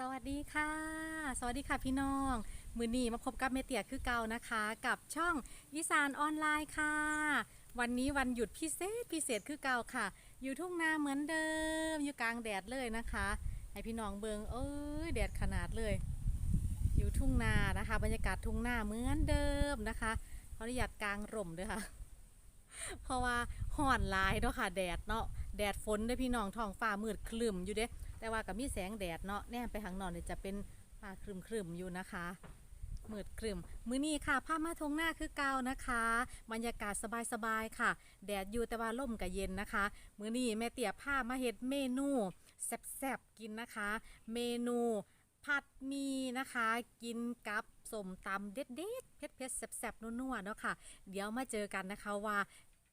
สวัสดีค่ะ สวัสดีค่ะพี่น้อง มือนี้มาพบกับเมเตียคือเก่านะคะ กับช่องอีสานออนไลน์ค่ะ วันนี้วันหยุดพิเศษพิเศษคือเก่าค่ะ อยู่ทุ่งนาเหมือนเดิม อยู่กลางแดดเลยนะคะ ให้พี่น้องเบิงเอ้ยแดดขนาดเลย อยู่ทุ่งนานะคะ บรรยากาศทุ่งนาเหมือนเดิมนะคะเขออนุญาตกลางร่มด้วยค่ะ เพราะว่าห่อนลายเนาะค่ะ แดดเนาะแดดฝนด้อพี่น้องท้องฟ้ามืดคลึมอยู่เด้ แต่ว่ากับมีแสงแดดเนาะแนมไปข้างนอกเนี่ยจะเป็นฟ้าครึมครึมๆอยู่นะคะมืดครึมมื้อนี้ค่ะผ้ามาทงหน้าคือเก่านะคะ บรรยากาศสบายๆค่ะ แดดอยู่แต่ว่าลมก็เย็นนะคะ มื้อนี้แม่เตี๋ยผ้ามาเฮ็ดเมนูแซ่บๆกินนะคะ เมนูผัดหมีนะคะ กินกับสมตำเด็ดๆเผ็ดๆแซ่บๆนัวๆเนาะค่ะ เดี๋ยวมาเจอกันนะคะว่า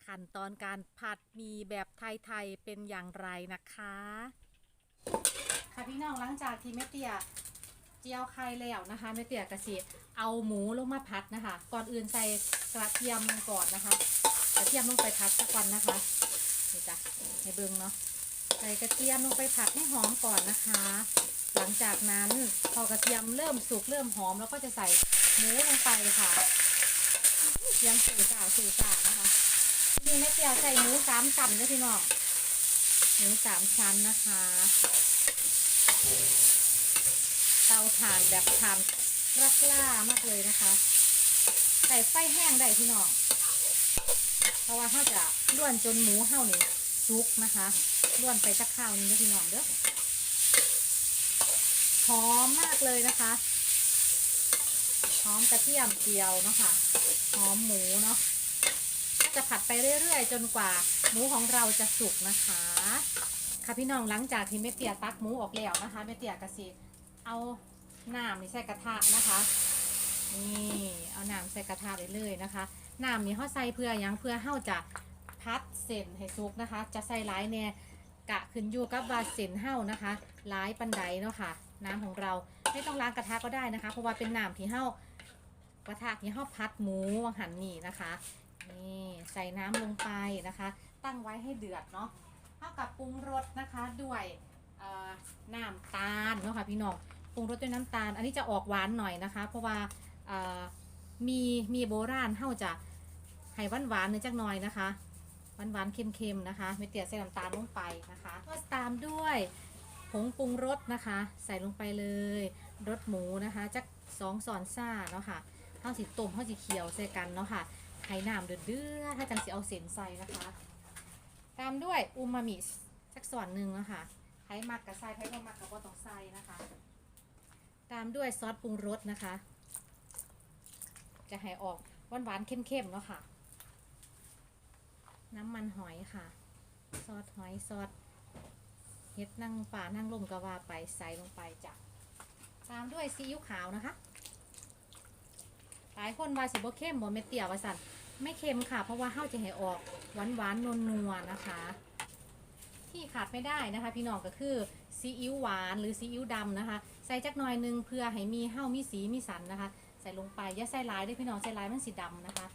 ขั้นตอนการผัดหมีแบบไทยๆเป็นอย่างไรนะคะ ค่ะพี่น้องหลังจากที่แม่เตียเจียวไข่แล้วนะคะแม่เตียกระสีเอาหมูลงมาพัดนะคะ ก่อนอื่นใส่กระเทียมลงก่อนนะคะ กระเทียมลงไปพัดสักวันนะคะนี่จ้ะให้เบิ่งเนาะใส่กระเทียมลงไปผัดให้หอมก่อนนะคะ หลังจากนั้นพอกระเทียมเริ่มสุกเริ่มหอมแล้วก็จะใส่หมูลงไปค่ะเสียงสื่อสาสื่อสานะคะนี่แม่เตียใส่หมูสามชั้นด้วยพี่น้อง หมูสามชั้นนะคะ เตาถ่านแบบถ่านรักล่ามากเลยนะคะใส่ไฟแห้งได้พี่น้อง เพราะว่าเขาจะล้วนจนหมูเห่านี่ซุกนะคะล้วนไปสักข้าวหนึงเด้อพี่น้องเด้อหอมมากเลยนะคะหอมกระเทียมเจียวเนาะค่ะหอมหมูเนาะจะผัดไปเรื่อยๆ จนกว่า หมูของเราจะสุกนะคะ ค่ะพี่น้องหลังจากที่แม่เตียตักหมูออกแล้วนะคะแม่เตียกะสิเอาน้ำนี่ใส่กระทะนะคะนี่เอาน้ำใส่กระทะไปเลยนะคะน้ำนี่เขาใส่เพื่อยังเพื่อเฮาจะพัดเส้นให้สุกนะคะ จะใส่หลายแน่กะขึ้นอยู่กับว่าเส้นเฮานะคะหลายปันไดเนาะค่ะ น้ำของเราไม่ต้องล้างกระทะก็ได้นะคะ เพราะว่าเป็นน้ำที่เฮากระทะที่เฮาพัดหมูหันนี่นะคะนี่ใส่น้ำลงไปนะคะ ตั้งไว้ให้เดือดเนาะเท่ากับปรุงรสนะคะด้วยน้ำตาลเนาะค่ะพี่น้องปรุงรสด้วยน้ำตาล อันนี้จะออกหวานหน่อยนะคะ เพราะว่ามีมีโบราณเท่าจะให้หวานหวานเนื้อจักหน่อยนะคะหวานหวานเค็มๆนะคะไม่เตี๋ยใส่น้ำตาลลงไปนะคะก็ตามด้วยผงปรุงรสนะคะ ใส่ลงไปเลยรสหมูนะคะจักสองสอนซ่าเนาะค่ะเท่าสีต้มเท่าสีเขียวใส่กันเนาะค่ะไข่น้ำเดือดๆถ้าจังสีเอาเส้นใส่นะคะ ตามด้วยอูมามิสักส่วนหนึ่งนะคะไผ่มักกับไส้ไผ่บ่มักกับว่าต้องใส่นะคะ ตามด้วยซอสปรุงรสนะคะ จะให้ออกหวานหวานๆเข้มๆเนาะค่ะ น้ำมันหอยค่ะ ซอสหอยซอสเห็ดนั่งป่านั่งลมกะว่าไปใส่ลงไปจ้ะตามด้วยซีอิ๊วขาวนะคะ หลายคนว่าสิบ่เข้มบ่เม็ดเตี่ยวว่าสั่น ไม่เค็มค่ะ เพราะว่าเห้าจะให้ออกหวานหวานนวลนัวๆนะคะ ที่ขาดไม่ได้นะคะ พี่น้องก็คือซีอิ๊วหวานหรือซีอิ๊วดำนะคะ ใส่จักหน่อยหนึงเพื่อให้มีเห้ามีสีมีสันนะคะ ใส่ลงไปอย่าใส่ลายด้วยพี่น้องใส่ลายมันสีดำนะคะ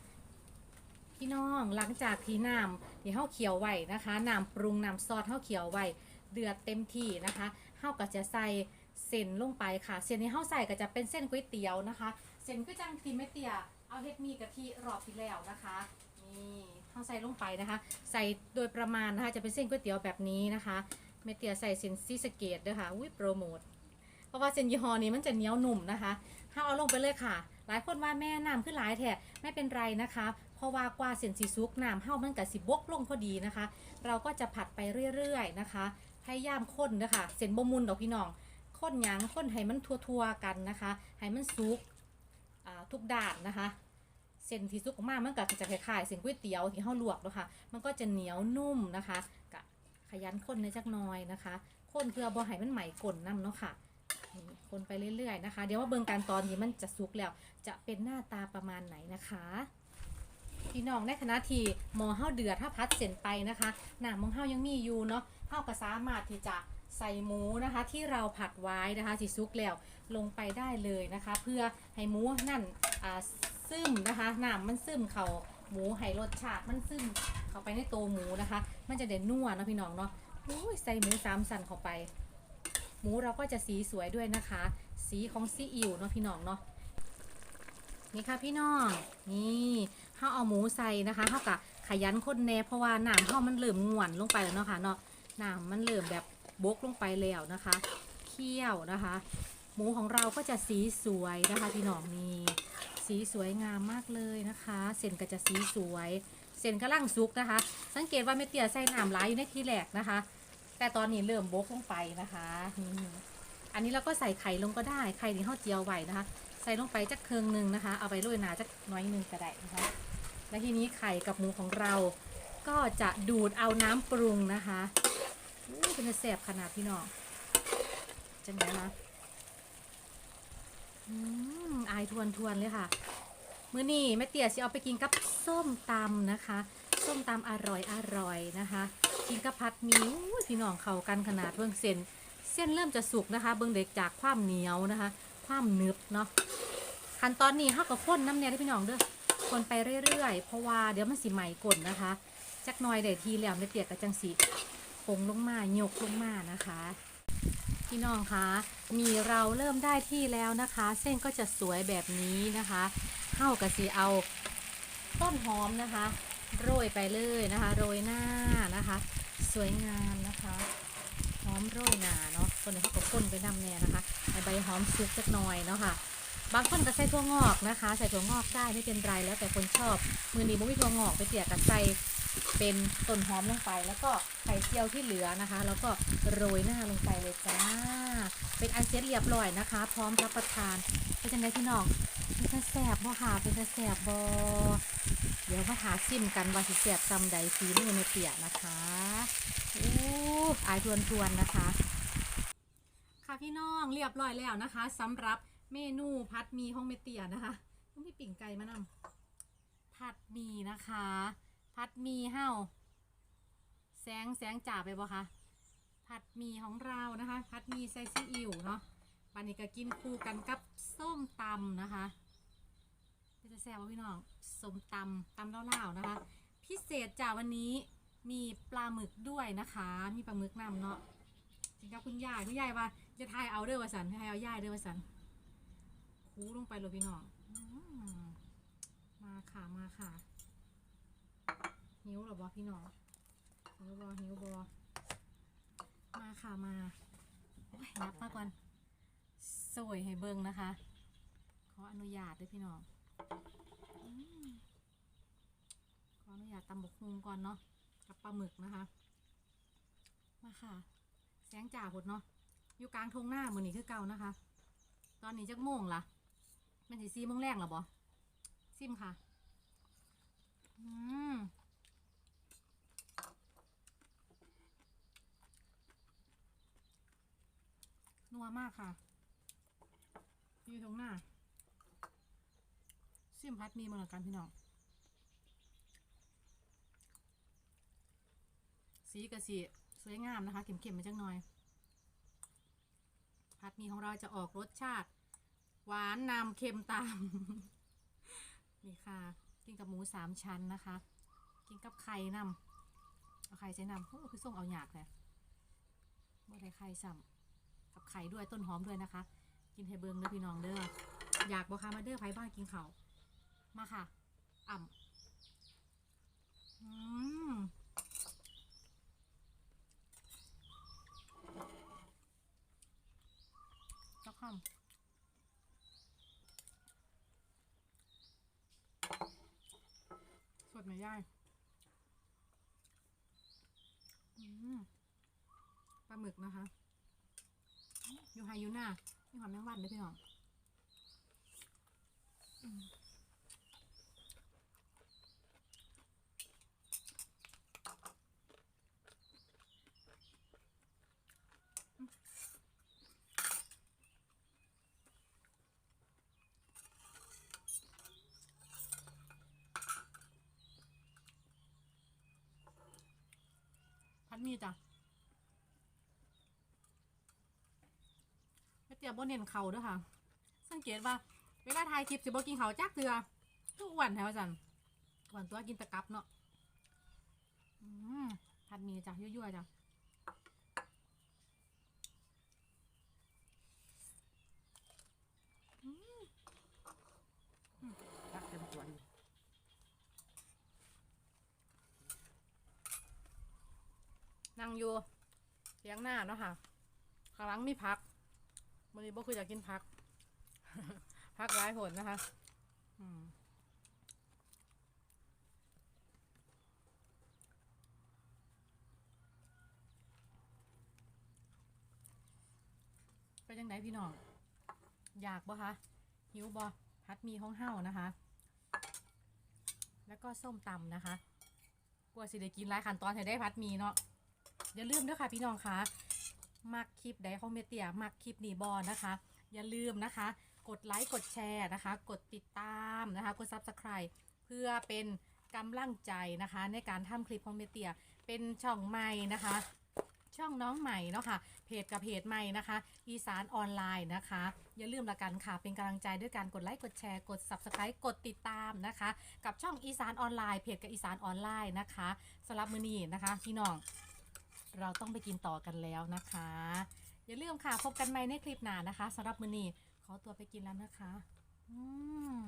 พี่น้องหลังจากที่น้ำที่เห้าเขียวไว้นะคะน้ำปรุงน้ำซอสเห้าเขียวไว้เดือดเต็มที่นะคะเห้าก็จะใส่เส้นลงไปค่ะ เส้นที่เห้าใส่ก็จะเป็นเส้นก๋วยเตี๋ยวนะคะ เส้นก็จังทีไม่เตี๋ย เอาเฮ็ดมีกะทิรอบที่แล้วนะคะนี่เขาใส่ลงไปนะคะ ใส่โดยประมาณนะคะจะเป็นเส้นก๋วยเตี๋ยวแบบนี้นะคะเมเตียใส่เส้นซีสเกตด้วยค่ะอุ้ยโปรโมทเพราะว่าเส้นยี่ห้อนี้มันจะเหนียวหนุ่มนะคะถ้าเอาลงไปเลยค่ะ หลายคนว่าแม่น้ำขึ้นหลายแท้ไม่เป็นไรนะคะเพราะว่ากว่าเส้นสีซุกน้ำเฮ้ามันกับสิบกลงพอดีนะคะ เราก็จะผัดไปเรื่อยๆนะคะพยายามข้นนะคะเส้นบมุนดอกพี่น้องข้นหยังข้นให้มันทั่วๆกันนะคะให้มันซุก ทุกด้านนะคะ เส้นที่สุกมากมันก็จะคล้ายๆเส้นก๋วยเตี๋ยวที่เฮาลวกนะค่ะมันก็จะเหนียวนุ่มนะคะกะขยันคนในจักน้อยนะคะคนเพื่อบ่ให้มันไหมกลนน้ำเนาะค่ะนี่คนไปเรื่อยๆนะคะ เดี๋ยวว่าเบิ่งการตอนนี้มันจะสุกแล้ว จะเป็นหน้าตาประมาณไหนนะคะ พี่น้องในขณะที่หมอเฮาเดือดถ้าพัดเส้นไปนะคะหน้ำของเฮายังมีอยู่เนาะเฮาก็สามารถที่จะใส่หมูนะคะ ที่เราผัดไว้นะคะสิซุกแล้วลงไปได้เลยนะคะ เพื่อให้หมูนั่นอ่าซึมนะคะน้ำมันซึมเขาหมูให้รสชาติมันซึมเข้าไปในตัวหมูนะคะ มันจะเด่นนัวเนาะพี่น้องเนาะอุ้ยใส่หมูสามสันเข้าไป หมูเราก็จะสีสวยด้วยนะคะ สีของซีอิ๊วเนาะพี่น้องเนาะ นี่ค่ะพี่น้อง นี่เขาเอาหมูใส่นะคะเขากะขยันคนแน่เพราะว่าน้ำเขามันเริ่มง่วนลงไปแล้วเนาะค่ะเนาะน้ำมันเริ่มแบบบกลงไปแล้วนะคะ เคี่ยวนะคะ หมูของเราก็จะสีสวยนะคะพี่น้องนี่สีสวยงามมากเลยนะคะ เส้นก็จะสีสวย เส้นกำลังสุกนะคะ สังเกตว่าเมเตียใส่น้ำร้ายอยู่ในที่แรกนะคะ แต่ตอนนี้เริ่มบกลงไปนะคะอันนี้เราก็ใส่ไข่ลงก็ได้ไข่ที่เขาเจียวไว้นะคะ ใส่ลงไปจักเครื่องหนึ่งนะคะ เอาไปโรยหนาจักน้อยหนึ่งก็ได้นะคะ และทีนี้ไข่กับหมูของเราก็จะดูดเอาน้ำปรุงนะคะอู้เป็นแสบขนาดพี่น้องจังไงคะอืมอายทวนทวนๆเลยค่ะ มื้อนี้แม่เตี๋ยสิเอาไปกินกับส้มตำนะคะ ส้มตำอร่อยอร่อยนะคะ กินกับผัดหมีอุ้พี่น้องเข้ากันขนาดเบื้องเส้น เส้นเริ่มจะสุกนะคะ เบื้องเด็กจากความเหนียวนะคะ ความหนึบเนาะ ขั้นตอนนี้เฮากับข้นน้ำเนี่ยได้พี่น้องเด้อคนไปเรื่อยๆ เพราะว่าเดี๋ยวมันสิใหม่กลนนะคะ จักหน่อยเดี๋ยวทีแล้วแม่เตี๋ยกับจังสีคงลงมาโยกลงมานะคะ พี่น้องคะมีเราเริ่มได้ที่แล้วนะคะ เส้นก็จะสวยแบบนี้นะคะเข้ากับสีเอาต้นหอมนะคะ โรยไปเลยนะคะ โรยหน้านะคะ สวยงามนะคะหอมโรยหนาเนาะคนนี้เขาก็พ่นไปนำแน่นะคะใบหอมสุกจักหน่อยเนาะค่ะ บางคนก็ใส่ถั่วงอกนะคะ ใส่ถั่วงอกได้ไม่เป็นไรแล้วแต่คนชอบ มือนี้บุ้มีถั่วงอกไปเสียกับใส่เป็นต้นหอมลงไป แล้วก็ไข่เจียวที่เหลือนะคะ แล้วก็โรยหน้าลงไปเลยจ้า เป็นอันเสร็จเรียบร้อยนะคะ พร้อมรับประทานเป็นจังไงพี่น้องเป็นแสบบ่ค่ะเป็นแสบบ่เดี๋ยวมาหาซิมกันว่าสิแสบซำใดฝีมือในเปียนะคะอู้อายทวนทวนๆนะคะ ค่ะพี่น้องเรียบร้อยแล้วนะคะสำหรับ เมนูพัดหมีของเมเตียนะคะต้องมีปิ่งไก่มานำผัดหมีนะคะผัดหมีเห่าแสงแสงจ่าไปบ่คะผัดหมีของเรานะคะ ผัดหมีใส่ซีอิ๊วเนาะวันนี้ก็กินคู่กันกับส้มตำนะคะจะแซ่บว่าพี่น้องส้มตำตำเล่าวๆนะคะ พิเศษจากวันนี้มีปลาหมึกด้วยนะคะ มีปลาหมึกนำเนาะจริงกับคุณยายคุณยายว่าจะทายเอาเด้อว่าสันทายเอายายเด้อว่าสัน คูลงไปเลยพี่น้องมาค่ะมาค่ะหิวเหรอบอพี่น้องหิวบอหิวบอมาค่ะมานับมาก่อนสวยให้เบิ่งนะคะ ขออนุญาตด้วยพี่น้องอขออนุญาตตำบกฮุงก่อนเนาะกับปลาหมึกนะคะ มาค่ะ แสงจ่าหดเนาะอยู่กลางทงหน้ามือนี้คือเก่านะคะ ตอนนี้จักโมงละ มันสิซีมงแรกเหรอบอซิมค่ะ อืมนัวมากค่ะ อยู่ตรงหน้า ซิมพัดมีมาแล้วกันพี่น้อง สีกับสีสวยงามนะคะ เข็มๆมาจังหน่อยผัดมี่ของเราจะออกรสชาติ หวานนำเค็มตาม นี่ค่ะ กินกับหมูสามชั้นนะคะ กินกับไข่นำเอาไข่ใส่นำโอ้คือส่งเอาหยากเลยบ่ได้ไข่ซ้ำกับไข่ด้วยต้นหอมด้วยนะคะ กินให้เบิงเด้อพี่น้องเด้ออยากบอกค่ะมาเด้อไผบ้านกินเขาวมาค่ะ อ่ำอืมสักคำ สดไหมย่ายปลาหมึกนะคะ อยู่ไฮยูน่ามีความแมงวันด้วยพี่น้อง พันมีจ้ะไม่เตียบนเน้นเขาด้วยค่ะ สังเกตว่า เวลาถ่ายคลิปสิบกินเขาจักเตือทุกวันแถวจันหวานตัวกินตะกับเนาะอืมผัดมีจ้ะยั่วๆจ้ะ นั่งอยู่เลี้ยงหน้าเนาะค่ะข้างหลังมีพักวันนี้บ่คืออยากกินพัก พักร้ายผลนะคะ อืมเป็ยังไงพี่น้อง อยากบ่คะหิวบ่พัดมีห้องเห่านะคะ แล้วก็ส้มตำนะคะกลัวสิได้กินหลายขั้นตอนให้ได้พัดมีเนาะ อย่าลืมด้วยค่ะพี่น้องคะมักคลิปใดของเมเตียมักคลิปนีบอนะคะ อย่าลืมนะคะ กดไลค์กดแชร์นะคะ กดติดตามนะคะ กด Subscribe เพื่อเป็นกำลังใจนะคะ ในการทำคลิปของเมเตียเป็นช่องใหม่นะคะ ช่องน้องใหม่เนาะค่ะเพจกับเพจใหม่นะคะ อีสานออนไลน์นะคะ อย่าลืมละกันค่ะ เป็นกำลังใจด้วยการกดไลค์กดแชร์กด Subscribe กดติดตามนะคะ กับช่องอีสานออนไลน์เพจกับอีสานออนไลน์นะคะสำหรับมือนี้นะคะ พี่น้อง เราต้องไปกินต่อกันแล้วนะคะ อย่าลืมค่ะพบกันใหม่ในคลิปหน้านะคะสำหรับมือนี้ขอตัวไปกินแล้วนะคะ อืม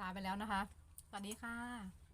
ลาไปแล้วนะคะ สวัสดีค่ะ